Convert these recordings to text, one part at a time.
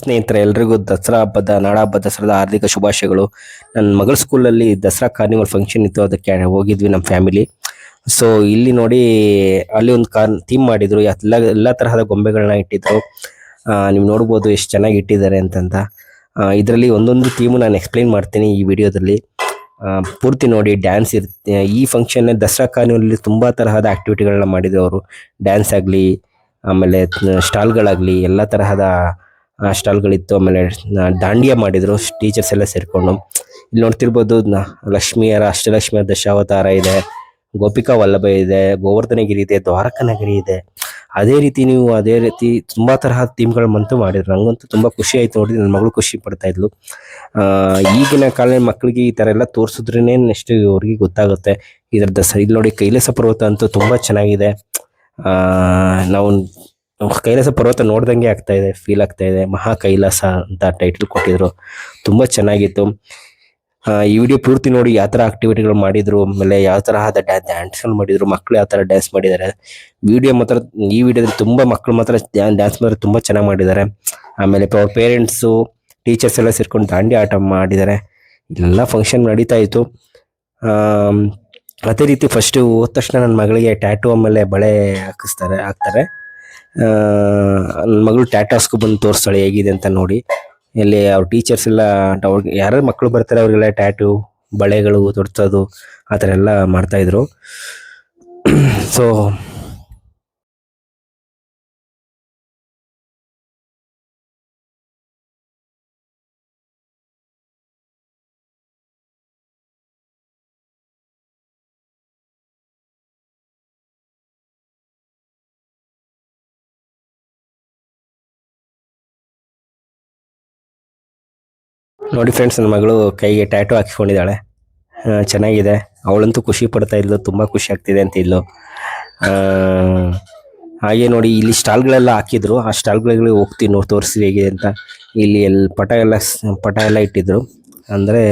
ಸ್ನೇಹಿತರೆ, ಎಲ್ರಿಗೂ ದಸರಾ ಹಬ್ಬದ ನಾಡ ಹಬ್ಬದ ದಸರಾದ ಹಾರ್ದಿಕ ಶುಭಾಶಯಗಳು. ನನ್ನ ಮಗಳ ಸ್ಕೂಲಲ್ಲಿ ದಸರಾ ಕಾರ್ನಿವಲ್ ಫಂಕ್ಷನ್ ಇತ್ತು, ಅದಕ್ಕೆ ಹೋಗಿದ್ವಿ ನಮ್ಮ ಫ್ಯಾಮಿಲಿ ಸೊ ಇಲ್ಲಿ ನೋಡಿ, ಅಲ್ಲಿ ಒಂದು ಕಾರ್ ಥೀಮ್ ಮಾಡಿದ್ರು. ಎಲ್ಲ ಎಲ್ಲ ತರಹದ ಗೊಂಬೆಗಳನ್ನ ಇಟ್ಟಿದ್ರು. ನೀವು ನೋಡ್ಬೋದು ಎಷ್ಟು ಚೆನ್ನಾಗಿ ಇಟ್ಟಿದ್ದಾರೆ ಅಂತಂತ. ಇದರಲ್ಲಿ ಒಂದೊಂದು ಥೀಮು ನಾನು ಎಕ್ಸ್ಪ್ಲೈನ್ ಮಾಡ್ತೀನಿ ಈ ವಿಡಿಯೋದಲ್ಲಿ ಪೂರ್ತಿ ನೋಡಿ ಡ್ಯಾನ್ಸ್ ಇರುತ್ತೆ. ಈ ಫಂಕ್ಷನ್ ದಸರಾ ಕಾರ್ನಿವಲ್ಲಿ ತುಂಬ ತರಹದ ಆ್ಯಕ್ಟಿವಿಟಿಗಳನ್ನ ಮಾಡಿದ್ರು ಅವರು. ಡ್ಯಾನ್ಸ್ ಆಗಲಿ, ಆಮೇಲೆ ಸ್ಟಾಲ್ಗಳಾಗಲಿ ಎಲ್ಲ ತರಹದ ಸ್ಟಾಲ್ಗಳಿತ್ತು, ಆಮೇಲೆ ದಾಂಡಿಯಾ ಮಾಡಿದ್ರು ಟೀಚರ್ಸ್ ಎಲ್ಲ ಸೇರಿಕೊಂಡು. ಇಲ್ಲಿ ನೋಡ್ತಿರ್ಬೋದು ಲಕ್ಷ್ಮಿಯರ, ಅಷ್ಟಲಕ್ಷ್ಮಿಯರ ದಶಾವತಾರ ಇದೆ, ಗೋಪಿಕಾ ವಲ್ಲಭ ಇದೆ, ಗೋವರ್ಧನಗಿರಿ ಇದೆ ದ್ವಾರಕನಗಿರಿ ಇದೆ. ಅದೇ ರೀತಿ ನೀವು ಅದೇ ರೀತಿ ತುಂಬ ತರಹ ಥೀಮ್ಗಳು ಮಂತು ಮಾಡಿದ್ರು. ನಂಗಂತೂ ತುಂಬ ಖುಷಿ ಆಯ್ತು ನೋಡಿ ನನ್ನ ಮಗಳು ಖುಷಿ ಪಡ್ತಾ ಇದ್ಲು. ಈಗಿನ ಕಾಲದ ಮಕ್ಕಳಿಗೆ ಈ ತರ ಎಲ್ಲ ತೋರಿಸಿದ್ರೇನೆ ನೆಕ್ಸ್ಟ್ ಅವ್ರಿಗೆ ಗೊತ್ತಾಗುತ್ತೆ. ಇದರ ದಸರಾ ಇಲ್ಲಿ ನೋಡಿ ಕೈಲಾಸ ಪರ್ವತ ಅಂತೂ ತುಂಬಾ ಚೆನ್ನಾಗಿದೆ. ನಾವು ಕೈಲಾಸ ಪರ್ವತ ನೋಡ್ದಂಗೆ ಆಗ್ತಾ ಇದೆ ಫೀಲ್ ಆಗ್ತಾ ಇದೆ. ಮಹಾ ಕೈಲಾಸ ಅಂತ ಟೈಟಲ್ ಕೊಟ್ಟಿದ್ರು. ತುಂಬಾ ಚೆನ್ನಾಗಿತ್ತು. ಈ ವಿಡಿಯೋ ಪೂರ್ತಿ ನೋಡಿ ಯಾವ ತರ ಆಕ್ಟಿವಿಟಿಗಳು ಮಾಡಿದ್ರು, ಆಮೇಲೆ ಯಾವ ತರಹದ ಡ್ಯಾನ್ಸ್ ಮಾಡಿದ್ರು ಮಕ್ಕಳು ಯಾವ ತರ ಡ್ಯಾನ್ಸ್ ಮಾಡಿದ್ದಾರೆ. ವಿಡಿಯೋ ಮಾತ್ರ, ಈ ವಿಡಿಯೋದಲ್ಲಿ ತುಂಬಾ ಮಕ್ಕಳು ಮಾತ್ರ ಡ್ಯಾನ್ಸ್ ಮಾತ್ರ ತುಂಬಾ ಚೆನ್ನಾಗಿ ಮಾಡಿದ್ದಾರೆ. ಆಮೇಲೆ ಪೇರೆಂಟ್ಸು ಟೀಚರ್ಸ್ ಎಲ್ಲ ಸೇರ್ಕೊಂಡು ದಾಂಡಿ ಆಟ ಮಾಡಿದ್ದಾರೆ. ಎಲ್ಲ ಫಂಕ್ಷನ್ ನಡೀತಾ ಇತ್ತು. ಅದೇ ರೀತಿ ಫಸ್ಟ್ ಹೋದ ತಕ್ಷಣ ನನ್ನ ಮಗಳಿಗೆ ಟ್ಯಾಟು ಆಮೇಲೆ ಬಳೆ ಹಾಕಿಸ್ತಾರೆ, ಹಾಕ್ತಾರೆ. ನನ್ನ ಮಗಳು ಟ್ಯಾಟಾಸ್ಗೂ ಬಂದು ತೋರಿಸ್ತಾಳೆ, ಹೇಗಿದೆ ಅಂತ ನೋಡಿ. ಇಲ್ಲಿ ಅವ್ರ ಟೀಚರ್ಸ್ ಎಲ್ಲ, ಅವ್ರಿಗೆ ಯಾರ್ಯಾರು ಮಕ್ಕಳು ಬರ್ತಾರೆ, ಅವ್ರಿಗೆಲ್ಲ ಟ್ಯಾಟು ಬಳೆಗಳು, ತೊಡ್ಸೋದು, ಆ ಥರ ಎಲ್ಲ ಮಾಡ್ತಾಯಿದ್ರು ಸೊ ನೋಡಿ ಫ್ರೆಂಡ್ಸ್ ನನ್ನ ಮಗಳು ಕೈಗೆ ಟ್ಯಾಟು ಹಾಕಿಕೊಂಡಿದ್ದಾಳೆ. ಚೆನ್ನಾಗಿದೆ. ಅವಳಂತೂ ಖುಷಿ ಪಡ್ತಾ ಇದ್ಲು, ತುಂಬ ಖುಷಿ ಆಗ್ತಿದೆ ಅಂತ ಇದ್ಲು. ಹಾಗೆ ನೋಡಿ, ಇಲ್ಲಿ ಸ್ಟಾಲ್ಗಳೆಲ್ಲ ಹಾಕಿದ್ರು. ಆ ಸ್ಟಾಲ್ಗಳಿಗೆ ಹೋಗ್ತೀವಿ ನೋಡಿ ತೋರಿಸಿ ಹೇಗಿದೆ ಅಂತ. ಇಲ್ಲಿ ಎಲ್ಲಿ ಪಟ ಎಲ್ಲ ಪಟ ಎಲ್ಲ ಇಟ್ಟಿದ್ರು. ಅಂದರೆ,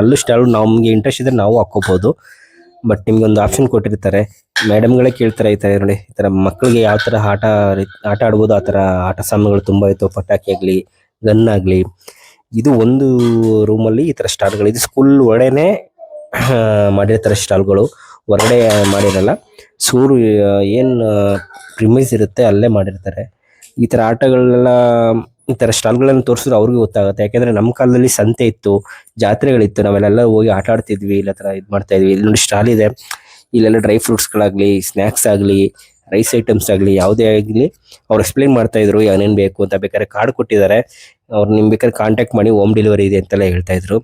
ಅಲ್ಲೂ ಸ್ಟಾಲ್ ನಮಗೆ ಇಂಟ್ರೆಸ್ಟ್ ಇದ್ರೆ ನಾವು ಹಾಕೋಬಹುದು ಬಟ್ ನಿಮ್ಗೆ ಒಂದು ಆಪ್ಷನ್ ಕೊಟ್ಟಿರ್ತಾರೆ. ಮೇಡಮ್ಗಳೇ ಕೇಳ್ತಾರೆ ಈ ಥರ ನೋಡಿ, ಈ ಥರ ಮಕ್ಕಳಿಗೆ ಯಾವ ಥರ ಆಟ ಆಟ ಆಡ್ಬೋದು, ಆ ಥರ ಆಟ ಸಾಮಾನುಗಳು ತುಂಬ ಇತ್ತು ಪಟಾಕಿ ಆಗಲಿ, ಗನ್ ಆಗ್ಲಿ. ಇದು ಒಂದು ರೂಮಲ್ಲಿ ಈ ತರ ಸ್ಟಾಲ್ಗಳು ಇದು ಸ್ಕೂಲ್ ಒಳಗಡೆ ಮಾಡಿರ್ತಾರೆ ಸ್ಟಾಲ್ಗಳು ಹೊರಗಡೆ ಮಾಡಿರಲ್ಲ. ಸೂರು ಏನ್ ಪ್ರಿಮೈಸ್ ಇರುತ್ತೆ ಅಲ್ಲೇ ಮಾಡಿರ್ತಾರೆ. ಈ ತರ ಆಟಗಳನ್ನೆಲ್ಲ, ಈ ತರ ಸ್ಟಾಲ್ಗಳನ್ನು ತೋರಿಸಿದ್ರೆ ಅವ್ರಿಗೂ ಗೊತ್ತಾಗುತ್ತೆ. ಯಾಕಂದ್ರೆ ನಮ್ಮ ಕಾಲದಲ್ಲಿ ಸಂತೆ ಇತ್ತು, ಜಾತ್ರೆಗಳಿತ್ತು. ನಾವೆಲ್ಲ ಹೋಗಿ ಆಟ ಆಡ್ತಿದ್ವಿ ಇಲ್ಲ ತರ ಇದ್ ಮಾಡ್ತಾ ಇದ್ವಿ. ಇಲ್ಲಿ ನೋಡಿ ಸ್ಟಾಲ್ ಇದೆ. ಇಲ್ಲೆಲ್ಲ ಡ್ರೈ ಫ್ರೂಟ್ಸ್ಗಳಾಗಲಿ ಸ್ನ್ಯಾಕ್ಸ್ ಆಗ್ಲಿ ರೈಸ್ ಐಟಮ್ಸ್ ಆಗಲಿ, ಯಾವುದೇ ಆಗಲಿ ಅವ್ರು ಎಕ್ಸ್ಪ್ಲೈನ್ ಮಾಡ್ತಾಯಿದ್ರು ಏನೇನು ಬೇಕು ಅಂತ. ಬೇಕಾದ್ರೆ ಕಾರ್ಡ್ ಕೊಟ್ಟಿದ್ದಾರೆ. ಅವ್ರು ನಿಮ್ಮ ಬೇಕಾದ್ರೆ ಕಾಂಟ್ಯಾಕ್ಟ್ ಮಾಡಿ ಹೋಮ್ ಡೆಲಿವರಿ ಇದೆ ಅಂತೆಲ್ಲ ಹೇಳ್ತಾ ಇದ್ರು.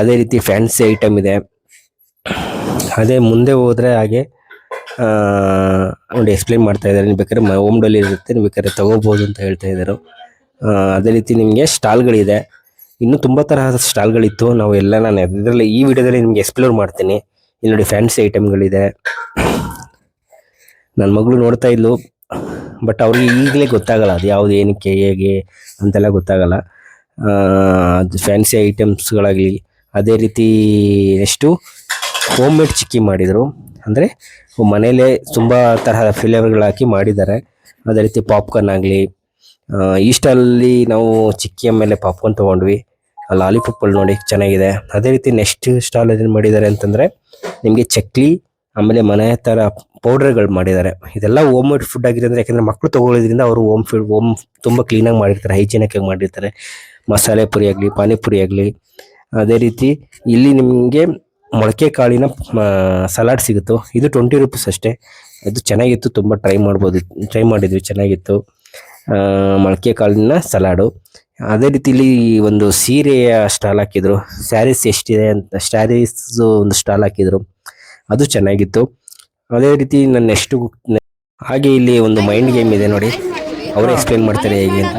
ಅದೇ ರೀತಿ ಫ್ಯಾನ್ಸಿ ಐಟಮ್ ಇದೆ. ಅದೇ ಮುಂದೆ ಹೋದರೆ ಹಾಗೆ ನೋಡಿ ಎಕ್ಸ್ಪ್ಲೈನ್ ಮಾಡ್ತಾ ಇದ್ದಾರೆ. ನೀವು ಬೇಕಾದ್ರೆ ಹೋಮ್ ಡೆಲಿವರಿ ಇರುತ್ತೆ ನೀವು ಬೇಕಾದ್ರೆ ತೊಗೋಬೋದು ಅಂತ ಹೇಳ್ತಾ ಇದ್ದಾರೆ ಅದೇ ರೀತಿ ನಿಮಗೆ ಸ್ಟಾಲ್ಗಳಿದೆ. ಇನ್ನೂ ತುಂಬ ತರಹದ ಸ್ಟಾಲ್ಗಳಿತ್ತು. ನಾವು ಎಲ್ಲ ನಾನು ಇದರಲ್ಲಿ ಈ ವಿಡಿಯೋದಲ್ಲಿ ನಿಮಗೆ ಎಕ್ಸ್ಪ್ಲೋರ್ ಮಾಡ್ತೀನಿ. ಇಲ್ಲಿ ನೋಡಿ ಫ್ಯಾನ್ಸಿ ಐಟಮ್ಗಳಿದೆ ನನ್ನ ಮಗಳು ನೋಡ್ತಾ ಇದ್ಲು ಬಟ್ ಅವ್ರಿಗೆ ಈಗಲೇ ಗೊತ್ತಾಗಲ್ಲ ಅದು ಯಾವ್ದು, ಏನಕ್ಕೆ, ಹೇಗೆ ಅಂತೆಲ್ಲ ಗೊತ್ತಾಗಲ್ಲ. ಅದು ಫ್ಯಾನ್ಸಿ ಐಟಮ್ಸ್ಗಳಾಗಲಿ ಅದೇ ರೀತಿ ನೆಕ್ಸ್ಟು ಹೋಮ್ ಮೇಡ್ ಚಿಕ್ಕಿ ಮಾಡಿದರು. ಅಂದರೆ ಮನೇಲೆ ತುಂಬ ತರಹದ ಫ್ಲೇವರ್ಗಳು ಹಾಕಿ ಮಾಡಿದ್ದಾರೆ. ಅದೇ ರೀತಿ ಪಾಪ್ಕಾರ್ನ್ ಆಗಲಿ ಈ ಸ್ಟಾಲಲ್ಲಿ ನಾವು ಚಿಕ್ಕಿಯ ಮೇಲೆ ಪಾಪ್ಕಾರ್ನ್ ತೊಗೊಂಡ್ವಿ. ಲಾಲಿಪಾಪ್ಗಳು ನೋಡಿ ಚೆನ್ನಾಗಿದೆ. ಅದೇ ರೀತಿ ನೆಕ್ಸ್ಟ್ ಸ್ಟಾಲ್ ಏನು ಮಾಡಿದ್ದಾರೆ ಅಂತಂದರೆ, ನಿಮಗೆ ಚಕ್ಲಿ, ಆಮೇಲೆ ಮನೆ ಥರ ಪೌಡರ್ಗಳು ಮಾಡಿದ್ದಾರೆ. ಇದೆಲ್ಲ ಹೋಮ್ ಮೇಡ್ ಫುಡ್ ಆಗಿರೋದ್ರೆ ಯಾಕಂದ್ರೆ ಮಕ್ಕಳು ತಗೊಳ್ಳೋದ್ರಿಂದ ಅವರು ಹೋಮ್ ಫುಡ್, ಹೋಮ್ ತುಂಬ ಕ್ಲೀನಾಗಿ ಮಾಡಿರ್ತಾರೆ ಹೈಜಿನಿಕ್ ಆಗಿ ಮಾಡಿರ್ತಾರೆ. ಮಸಾಲೆ ಪುರಿ ಆಗಲಿ ಪಾನಿಪುರಿ ಆಗಲಿ. ಅದೇ ರೀತಿ ಇಲ್ಲಿ ನಿಮಗೆ ಮೊಳಕೆ ಕಾಳಿನ ಸಲಾಡ್ ಸಿಗುತ್ತೋ, ಇದು ಟ್ವೆಂಟಿ ರುಪೀಸ್ ಅಷ್ಟೇ. ಅದು ಚೆನ್ನಾಗಿತ್ತು, ತುಂಬ ಟ್ರೈ ಮಾಡ್ಬೋದು, ಟ್ರೈ ಮಾಡಿದ್ವಿ, ಚೆನ್ನಾಗಿತ್ತು. ಮೊಳಕೆ ಕಾಳಿನ ಸಲಾಡು. ಅದೇ ರೀತಿ ಇಲ್ಲಿ ಒಂದು ಸೀರೆಯ ಸ್ಟಾಲ್ ಹಾಕಿದ್ರು. ಸ್ಯಾರೀಸ್ ಎಷ್ಟಿದೆ ಅಂತ, ಸ್ಯಾರೀಸ್ ಒಂದು ಸ್ಟಾಲ್ ಹಾಕಿದ್ರು. ಅದು ಚೆನ್ನಾಗಿತ್ತು. ಅದೇ ರೀತಿ ನನ್ನ ನೆಕ್ಸ್ಟ್ ಹಾಗೆ ಇಲ್ಲಿ ಒಂದು ಮೈಂಡ್ ಗೇಮ್ ಇದೆ ನೋಡಿ. ಅವರೇ ಎಕ್ಸ್ಪ್ಲೇನ್ ಮಾಡ್ತಾರೆ ಹೇಗೆ ಅಂತ.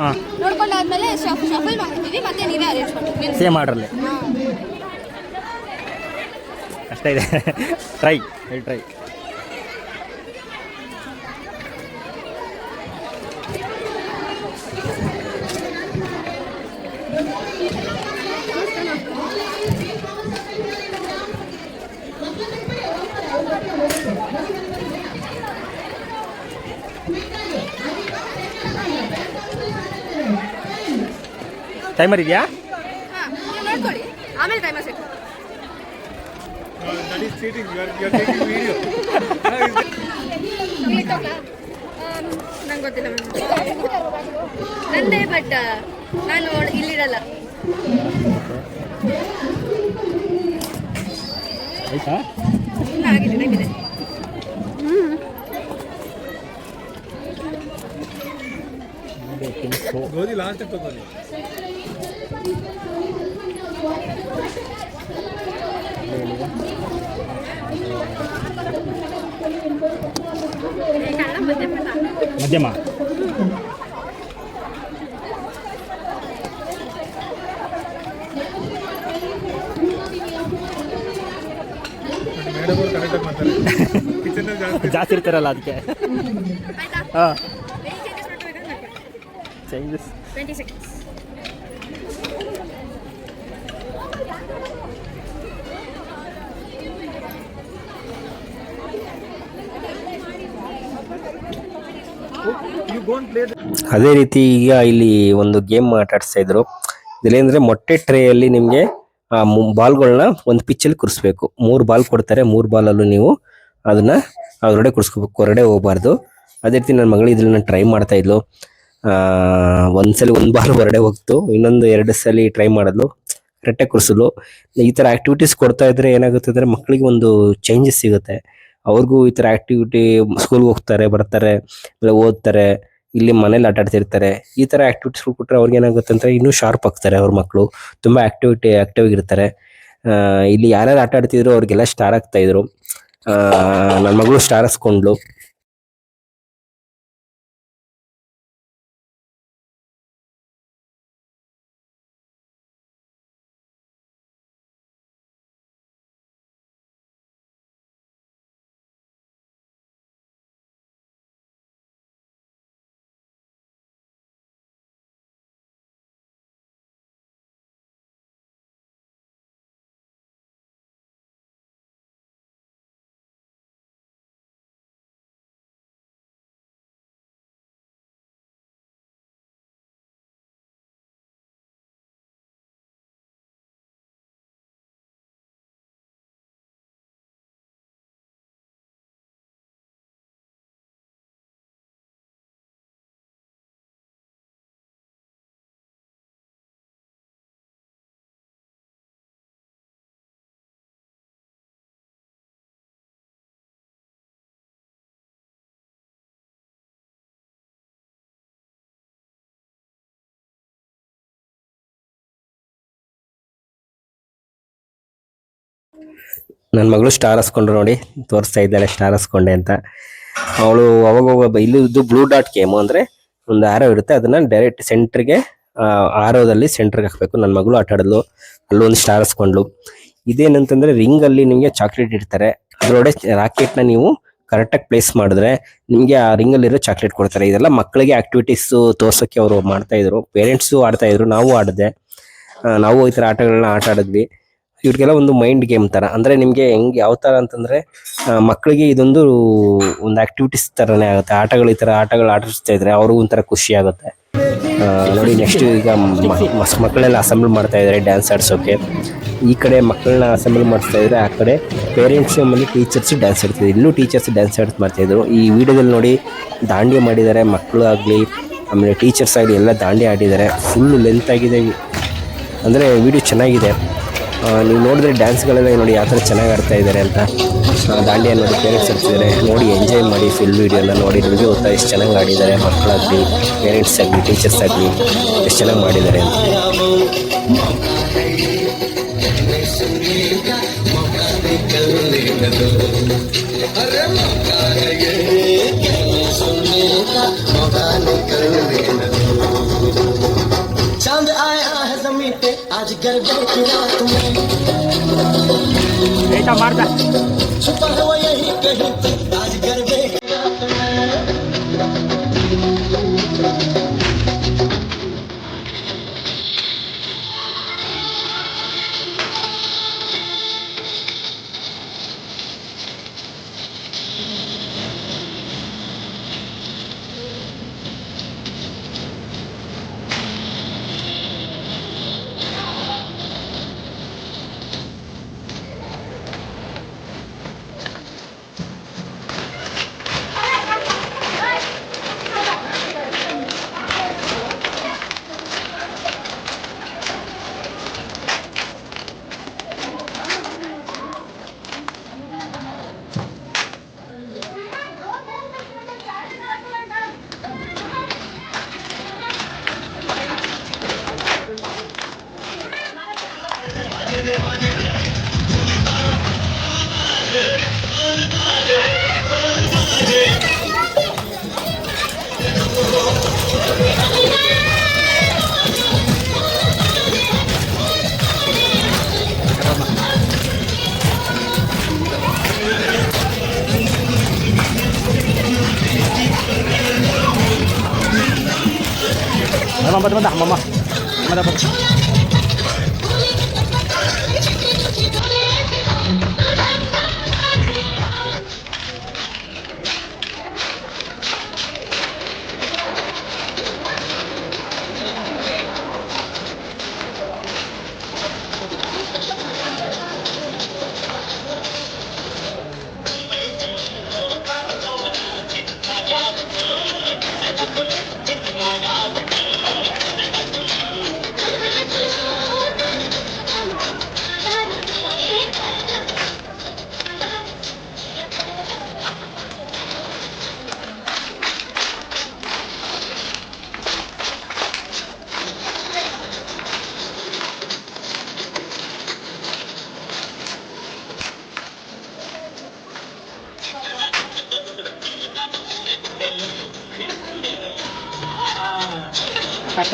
ಹಾಂ. ನೋಡ್ಕೊಂಡಾದ್ಮೇಲೆ ಶಫಲ್ ಮಾಡ್ತೀವಿ ಮತ್ತೆ ನೀವೇ ಅರೇಂಜ್ ಮಾಡ್ತೀವಿ ಸೇಮ್ ಆರ್ಡ್ರಲ್ಲಿ ಅಷ್ಟೇ ಇದೆ. ಟ್ರೈ ಹೇಳಿ ಟ್ರೈ ಟೈಮರ್ ಇದೆಯಾ? ಆಮೇಲೆ ಟೈಮರ್ ಸೆಟ್. ನಂಗೆ ಗೊತ್ತಿಲ್ಲ ನಂದೇ ಬಟ್ ನಾನು ಇಲ್ಲಿರಲ್ಲ ಆಯ್ತಾ ಆಗಿದೆ ಆಗಿದೆ ಗೋಧಿ ಲಾಸ್ಟ್ ಮಧ್ಯಮ. ಜಾಸ್ತಿ ಜಾಸ್ತಿ ಇರ್ತಾರಲ್ಲ ಅದಕ್ಕೆ. ಹ. ಚೇಂಜಸ್ ಅದೇ ರೀತಿ ಈಗ ಇಲ್ಲಿ ಒಂದು ಗೇಮ್ ಆಟ ಆಡಿಸ್ತಾ ಇದ್ರು ಇದೇನಂದ್ರೆ ಮೊಟ್ಟೆ ಟ್ರೇಯಲ್ಲಿ ನಿಮಗೆ, ಆ ಬಾಲ್ಗಳನ್ನ ಒಂದು ಪಿಚ್ಚಲ್ಲಿ ಕುರಿಸ್ಬೇಕು. ಮೂರು ಬಾಲ್ ಕೊಡ್ತಾರೆ, ಮೂರು ಬಾಲಲ್ಲೂ ನೀವು ಅದನ್ನ ಹೊರಗಡೆ ಕುರ್ಸ್ಕೋಬೇಕು ಹೊರಡೆ ಹೋಗ್ಬಾರ್ದು. ಅದೇ ರೀತಿ ನನ್ನ ಮಗಳು ಇದ್ರಲ್ಲಿ ಟ್ರೈ ಮಾಡ್ತಾ ಇದ್ಲು. ಒಂದ್ಸಲಿ ಒಂದು ಬಾಲ್ ಹೊರಡೆ ಹೋಗ್ತು, ಇನ್ನೊಂದು ಎರಡು ಸಲ ಟ್ರೈ ಮಾಡಿದ್ಲು ರಟ್ಟೆ ಕುರಿಸಲು ಈ ಥರ ಆಕ್ಟಿವಿಟೀಸ್ ಕೊಡ್ತಾ ಇದ್ರೆ ಏನಾಗುತ್ತೆ ಅಂದ್ರೆ ಮಕ್ಕಳಿಗೆ ಒಂದು ಚೇಂಜಸ್ ಸಿಗುತ್ತೆ. ಅವ್ರಿಗೂ ಈ ಥರ ಆಕ್ಟಿವಿಟಿ ಸ್ಕೂಲ್ಗೆ ಹೋಗ್ತಾರೆ, ಬರ್ತಾರೆ, ಇಲ್ಲ ಓದ್ತಾರೆ. ಇಲ್ಲಿ ಮನೇಲಿ ಆಟ ಆಡ್ತಿರ್ತಾರೆ. ಈ ತರ ಆಕ್ಟಿವಿಟೀಸ್ ಕೊಟ್ರೆ ಅವ್ರಿಗೆ ಏನಾಗುತ್ತೆ ಅಂದ್ರೆ ಇನ್ನೂ ಶಾರ್ಪ್ ಆಗ್ತಾರೆ ಅವ್ರ ಮಕ್ಕಳು ತುಂಬಾ ಆಕ್ಟಿವಿಟಿ ಆಕ್ಟಿವ್ ಆಗಿರ್ತಾರೆ. ಇಲ್ಲಿ ಯಾರ್ಯಾರು ಆಟ ಆಡ್ತಿದ್ರು ಅವ್ರಿಗೆಲ್ಲ ಸ್ಟಾರ್ ಆಗ್ತಾ ಇದ್ರು. ನನ್ನ ಮಗಳು ಸ್ಟಾರ್ ಹಾಸ್ಕೊಂಡ್ಲು ನನ್ನ ಮಗಳು ಸ್ಟಾರ್ ಹಸ್ಕೊಂಡ್ರು ನೋಡಿ, ತೋರಿಸ್ತಾ ಇದ್ದಾಳೆ ಸ್ಟಾರ್ ಹಸ್ಕೊಂಡೆ ಅಂತ. ಅವಳು ಅವಾಗ ಅವಾಗ ಇಲ್ಲಿ ಇದು ಬ್ಲೂ ಡಾಟ್ ಕೇಮು ಅಂದರೆ ಒಂದು ಆರೋ ಇರುತ್ತೆ, ಅದನ್ನ ಡೈರೆಕ್ಟ್ ಸೆಂಟ್ರಿಗೆ ಆರೋದಲ್ಲಿ ಸೆಂಟ್ರಿಗೆ ಹಾಕಬೇಕು. ನನ್ನ ಮಗಳು ಆಟ ಆಡಲು ಅಲ್ಲೊಂದು ಸ್ಟಾರ್ ಹಸ್ಕೊಂಡ್ಲು. ಇದೇನಂತಂದ್ರೆ ರಿಂಗ್ ಅಲ್ಲಿ ನಿಮಗೆ ಚಾಕ್ಲೇಟ್ ಇಡ್ತಾರೆ. ಅದರೊಳಗೆ ರಾಕೆಟ್ನ ನೀವು ಕರೆಕ್ಟಾಗಿ ಪ್ಲೇಸ್ ಮಾಡಿದ್ರೆ ನಿಮಗೆ ಆ ರಿಂಗಲ್ಲಿರೋ ಚಾಕ್ಲೇಟ್ ಕೊಡ್ತಾರೆ. ಇದೆಲ್ಲ ಮಕ್ಕಳಿಗೆ ಆ್ಯಕ್ಟಿವಿಟೀಸು ತೋರ್ಸೋಕ್ಕೆ ಅವರು ಮಾಡ್ತಾಯಿದ್ರು ಪೇರೆಂಟ್ಸು ಆಡ್ತಾಯಿದ್ರು ನಾವು ಆಡಿದೆ. ನಾವು ಈ ಥರ ಆಟಗಳನ್ನ ಆಟ ಆಡಿದ್ವಿ. ಇವ್ರಿಗೆಲ್ಲ ಒಂದು ಮೈಂಡ್ ಗೇಮ್ ತರ. ಅಂದ್ರೆ ನಿಮಗೆ ಹೆಂಗ್, ಯಾವ ತರ ಅಂತಂದ್ರೆ ಮಕ್ಕಳಿಗೆ ಇದೊಂದು ಒಂದು ಆಕ್ಟಿವಿಟೀಸ್ ತರನೇ ಆಗುತ್ತೆ. ಆಟಗಳು ಈ ಥರ ಆಟಗಳು ಆಡಿಸ್ತಾ ಇದ್ರೆ ಅವ್ರಿಗೂ ಒಂಥರ ಖುಷಿ ಆಗುತ್ತೆ. ನೋಡಿ ನೆಕ್ಸ್ಟ್ ಈಗ ಮಕ್ಕಳೆಲ್ಲ ಅಸೆಂಬಲ್ ಮಾಡ್ತಾ ಇದ್ದಾರೆ ಡ್ಯಾನ್ಸ್ ಆಡ್ಸೋಕೆ. ಈ ಕಡೆ ಮಕ್ಕಳನ್ನ ಅಸೆಂಬಲ್ ಮಾಡ್ತಾ ಇದ್ರೆ ಆ ಕಡೆ ಪೇರೆಂಟ್ಸ್ ಆಮೇಲೆ ಟೀಚರ್ಸ್ ಡ್ಯಾನ್ಸ್ ಆಡ್ತಿದ್ರು. ಇಲ್ಲೂ ಟೀಚರ್ಸ್ ಡ್ಯಾನ್ಸ್ ಮಾಡ್ತಾ ಇದ್ರು. ಈ ವಿಡಿಯೋದಲ್ಲಿ ನೋಡಿ ದಾಂಡಿ ಮಾಡಿದ್ದಾರೆ, ಮಕ್ಕಳು ಆಗಲಿ, ಆಮೇಲೆ ಟೀಚರ್ಸ್ ಆಗಲಿ ಎಲ್ಲ ದಾಂಡಿ ಆಡಿದ್ದಾರೆ. ಫುಲ್ಲು ಲೆಂತ್ ಆಗಿದೆ. ಅಂದರೆ ವಿಡಿಯೋ ಚೆನ್ನಾಗಿದೆ. ನೀವು ನೋಡಿದ್ರೆ ಡ್ಯಾನ್ಸ್ಗಳೆಲ್ಲ ನೋಡಿ ಯಾವ ಥರ ಚೆನ್ನಾಗಿ ಆಡ್ತಾ ಇದ್ದಾರೆ ಅಂತ. ದಾಂಡಿಯ ನೋಡಿ ಪೇರೆಂಟ್ಸ್ ಇರ್ತಿದ್ದಾರೆ ನೋಡಿ ಎಂಜಾಯ್ ಮಾಡಿ ಫುಲ್ ವೀಡಿಯೋನ ನೋಡಿ. ನಿಮಗೆ ಗೊತ್ತಾ ಎಷ್ಟು ಚೆನ್ನಾಗಿ ಆಡಿದ್ದಾರೆ. ಮಕ್ಕಳಾಗಲಿ ಪೇರೆಂಟ್ಸ್ ಆಗಲಿ ಟೀಚರ್ಸ್ ಆಗಲಿ, ಎಷ್ಟು ಚೆನ್ನಾಗಿ ಮಾಡಿದ್ದಾರೆ ಅಂತ. बेटा मारता छुपा है यही कहीं आज गर Mama, mama, mama, mama. Mama dapat.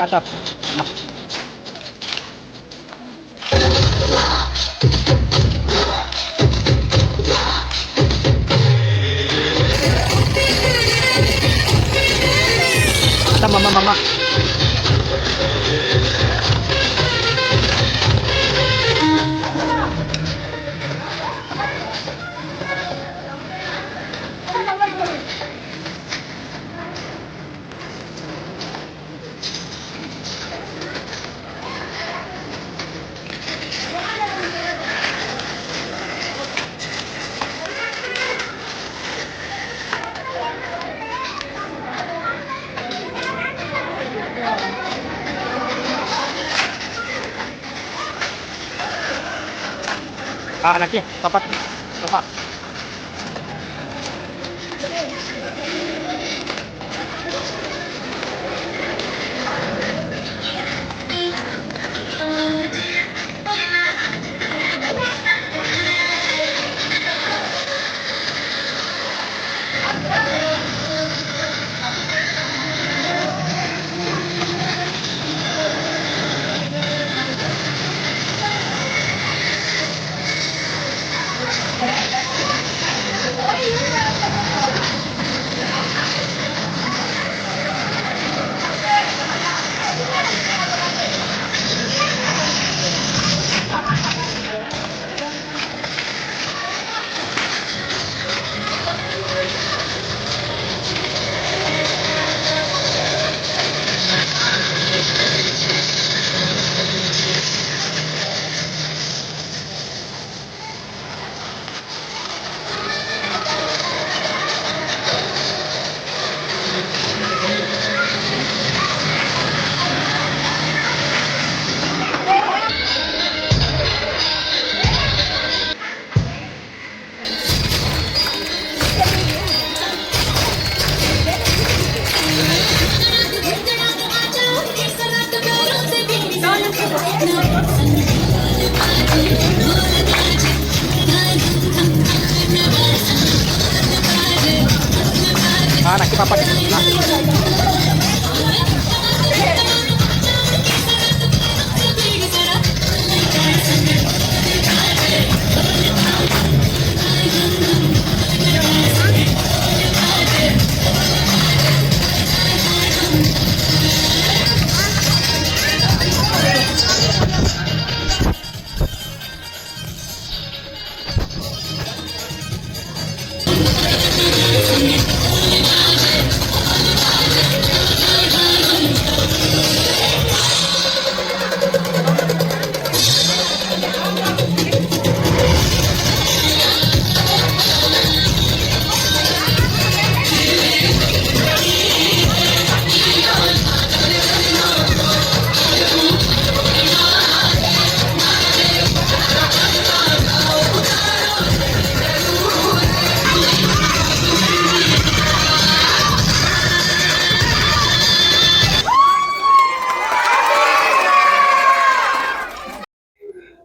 shut. Mama, mama, mama. Ah, anak niya.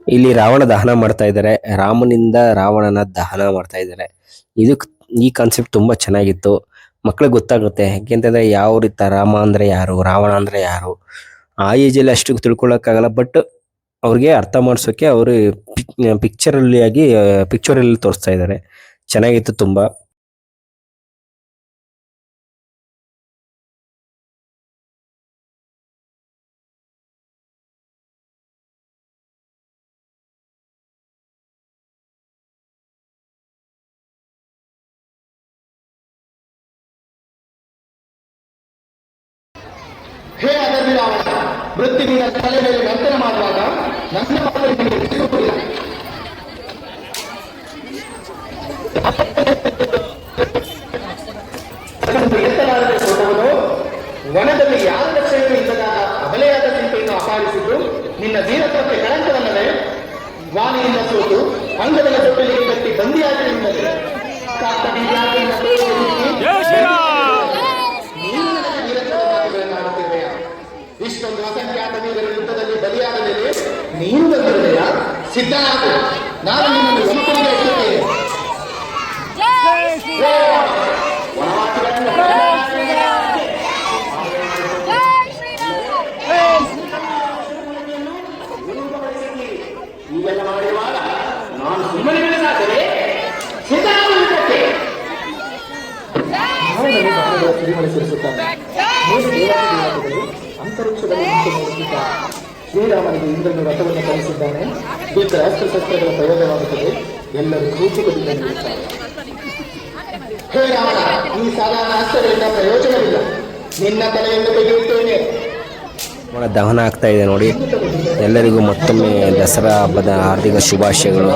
ಇಲ್ಲಿ ರಾವಣ ದಹನ ಮಾಡ್ತಾ ಇದ್ದಾರೆ. ರಾಮನಿಂದ ರಾವಣನ ದಹನ ಮಾಡ್ತಾ ಇದ್ದಾರೆ. ಇದು ಈ ಕಾನ್ಸೆಪ್ಟ್ ತುಂಬಾ ಚೆನ್ನಾಗಿತ್ತು. ಮಕ್ಳಿಗೆ ಗೊತ್ತಾಗುತ್ತೆ ಯಾಕೆಂತಂದ್ರೆ ಯಾವ ರೀತಿ ರಾಮ ಅಂದ್ರೆ ಯಾರು, ರಾವಣ ಅಂದ್ರೆ ಯಾರು? ಆ ಏಜಲ್ಲಿ ಅಷ್ಟು ತಿಳ್ಕೊಳಕ್ಕಾಗಲ್ಲ. ಬಟ್ ಅವ್ರಿಗೆ ಅರ್ಥ ಮಾಡಿಸೋಕೆ ಅವರು ಪಿಕ್ಚರ್ ಅಲ್ಲಿ ಆಗಿ ಪಿಕ್ಚರ್ ಅಲ್ಲಿ ತೋರಿಸ್ತಾ ಇದ್ದಾರೆ. ಚೆನ್ನಾಗಿತ್ತು ತುಂಬಾ. ಅದರಲ್ಲಿ ರಾವಣ ಮೃತ್ಯುವಿನ ತಲೆ ಮೇಲೆ ನರ್ತನ ಮಾಡುವಾಗ ನನ್ನ ನಿಮಗೆ ಸಿಗುವುದಿಲ್ಲ ವನದಲ್ಲಿ ಯಾವ ರಕ್ಷಣೆಯೂ ಇಲ್ಲದಾದ ಅಬಲೆಯಾದ ಚಿಂತೆಯನ್ನು ಅಪಾರಿಸಿದ್ದು ನಿನ್ನ ವೀರತ್ವಕ್ಕೆ ಕಳಂಕವಲ್ಲದೆ ವಾಣಿಯಿಂದ ಸೋತು ಅಂಗಗಳ ಜೊತೆಗೆ ಕಟ್ಟಿ ಬಂದಿಯಾಗಿ ನೀನು ಸಿದ್ಧ ಸಿದ್ಧನಾಗು. ನಾನು ನಿನ್ನನ್ನು ಹೀಗೆಲ್ಲ ಮಾಡಿರುವಾಗ ನಾನು ಸುಮ್ಮನೆ ಬೆಳೆಸಾದರೆ ಅಂತರಿಕ್ಷದಲ್ಲಿ ಶ್ರೀರಾಮನಿಗೆ ಇಂದ್ರನು ರಥವನ್ನು ಕಲಿಸಿದ್ದಾನೆ ಅಸ್ತ್ರ ಅಸ್ತ್ರಶಸ್ತ್ರಗಳ ಪ್ರಯೋಗವಾಗುತ್ತದೆ. ಎಲ್ಲರೂ ಕೂತುಕೊಂಡಿದ್ದ ನಿಲ್ಲುತ್ತಾರೆ ಹೇ ರಾಮ, ಈ ಸಾಧಾರಣ ಅಸ್ತ್ರಗಳಿಂದ ಪ್ರಯೋಜನವಿಲ್ಲ. ನಿನ್ನ ತಲೆಯನ್ನು ತೆಗೆಯುತ್ತೇನೆ. ದಹನ ಆಗ್ತಾ ಇದೆ ನೋಡಿ. ಎಲ್ಲರಿಗೂ ಮತ್ತೊಮ್ಮೆ ದಸರಾ ಹಬ್ಬದ ಹಾರ್ದಿಕ ಶುಭಾಶಯಗಳು.